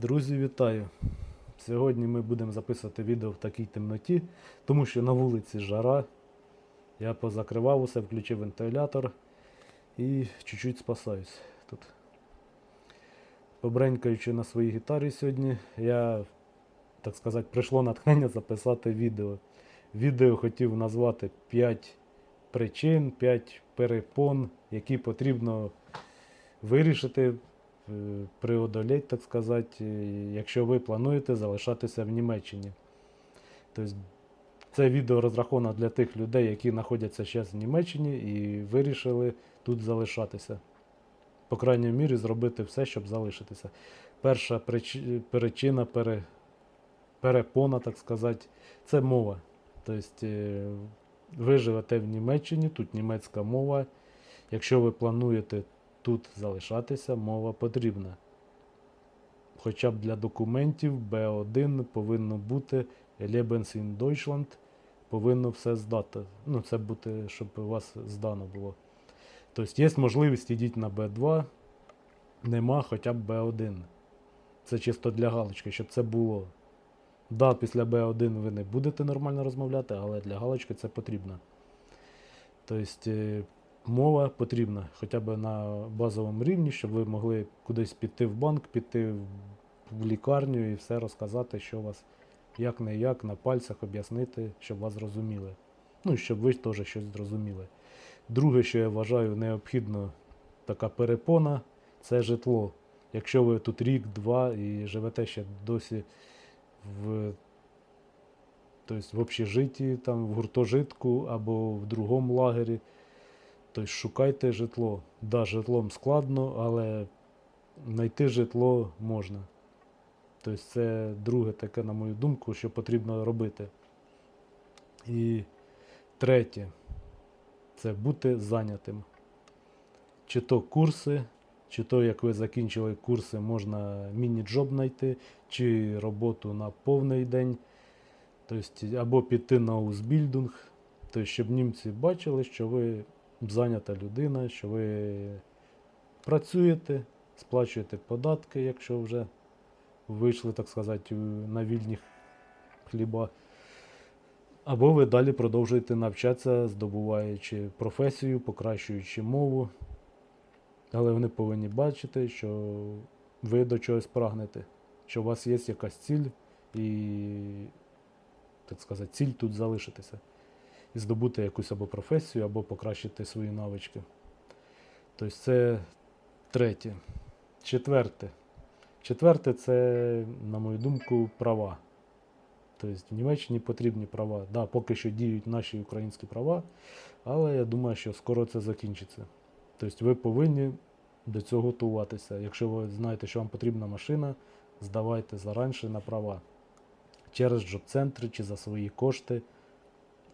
Друзі, вітаю! Сьогодні ми будемо записувати відео в такій темноті, тому що на вулиці жара. Я позакривав усе, включив вентилятор і чуть-чуть спасаюсь тут. Побренькаючи на своїй гітарі сьогодні, я, так сказати, прийшло натхнення записати відео. Відео хотів назвати 5 причин, 5 перепон, які потрібно вирішити, преодолеть, так сказати, е, якщо ви плануєте залишатися в Німеччині. Тобто це відео розраховано для тих людей, які знаходяться зараз в Німеччині і вирішили тут залишатися. По крайній мірі, зробити все, щоб залишитися. Перша прич- причина, пере, перепона, так сказати, це мова. Тобто, е, ви живете в Німеччині, тут німецька мова. Якщо ви плануєте тут залишатися, мова потрібна. Хоча б для документів B1 повинно бути Lebens in Deutschland, повинно все здати. Ну, це бути, щоб у вас здано було. Тобто є можливість йдіть на B2, нема хоча б B1. Це чисто для галочки, щоб це було. Да, після B1 ви не будете нормально розмовляти, але для галочки це потрібно. Тобто е, мова потрібна хоча б на базовому рівні, щоб ви могли кудись піти в банк, піти в- лікарню і все розказати, що у вас як не як, на пальцях об'яснити, щоб вас зрозуміли. Ну і щоб ви теж щось зрозуміли. Друге, що я вважаю необхідно така перепона, це житло. Якщо ви тут рік-два і живете ще досі в, тобто в общежитті, там, в гуртожитку або в другому лагері, тобто шукайте житло. Да, житлом складно, але знайти житло можна. Тобто це друге таке, на мою думку, що потрібно робити. І третє це бути зайнятим. Чи то курси, чи то, як ви закінчили курси, можна міні-джоб знайти, чи роботу на повний день. Тобто, або піти на узбільдинг, тобто, щоб німці бачили, що ви зайнята людина, що ви працюєте, сплачуєте податки, якщо вже вийшли, так сказати, на вільні хліба. Або ви далі продовжуєте навчатися, здобуваючи професію, покращуючи мову. Але вони повинні бачити, що ви до чогось прагнете, що у вас є якась ціль і, так сказати, ціль тут залишитися. І здобути якусь або професію, або покращити свої навички. Тобто це третє. Четверте. Четверте це, на мою думку, права. Тобто в Німеччині потрібні права. Да, поки що діють наші українські права, але я думаю, що скоро це закінчиться. Тобто ви повинні до цього готуватися. Якщо ви знаєте, що вам потрібна машина, здавайте заранше на права. Через джоб-центри чи за свої кошти.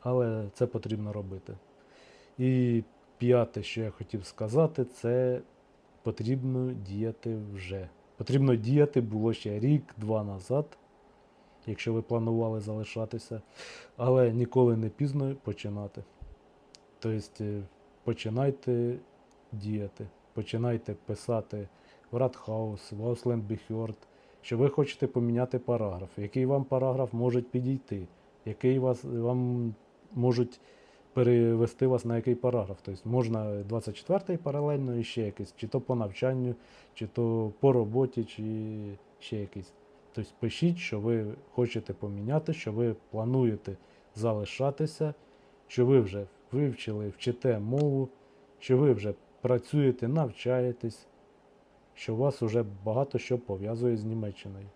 Але це потрібно робити. І п'яте, що я хотів сказати, це потрібно діяти вже. Потрібно діяти було ще рік-два назад, якщо ви планували залишатися, але ніколи не пізно починати. Тобто е, починайте діяти, починайте писати в Радхаус, в Ausland Auslandbehörd, що ви хочете поміняти параграф, який вам параграф може підійти, який вас, вам можуть перевести вас на який параграф. Тобто можна 24-й паралельно і ще якийсь, чи то по навчанню, чи то по роботі, чи ще якийсь. Тобто пишіть, що ви хочете поміняти, що ви плануєте залишатися, що ви вже вивчили, вчите мову, що ви вже працюєте, навчаєтесь, що у вас вже багато що пов'язує з Німеччиною.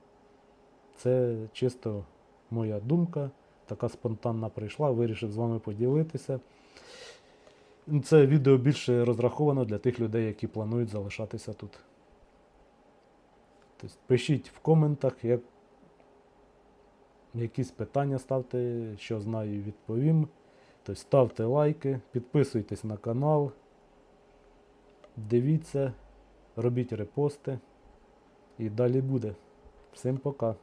Це чисто моя думка, така спонтанна прийшла, вирішив з вами поділитися. Це відео більше розраховано для тих людей, які планують залишатися тут. Тобто пишіть в коментах, як... якісь питання ставте, що знаю, відповім. Тобто ставте лайки, підписуйтесь на канал, дивіться, робіть репости. І далі буде. Всім пока.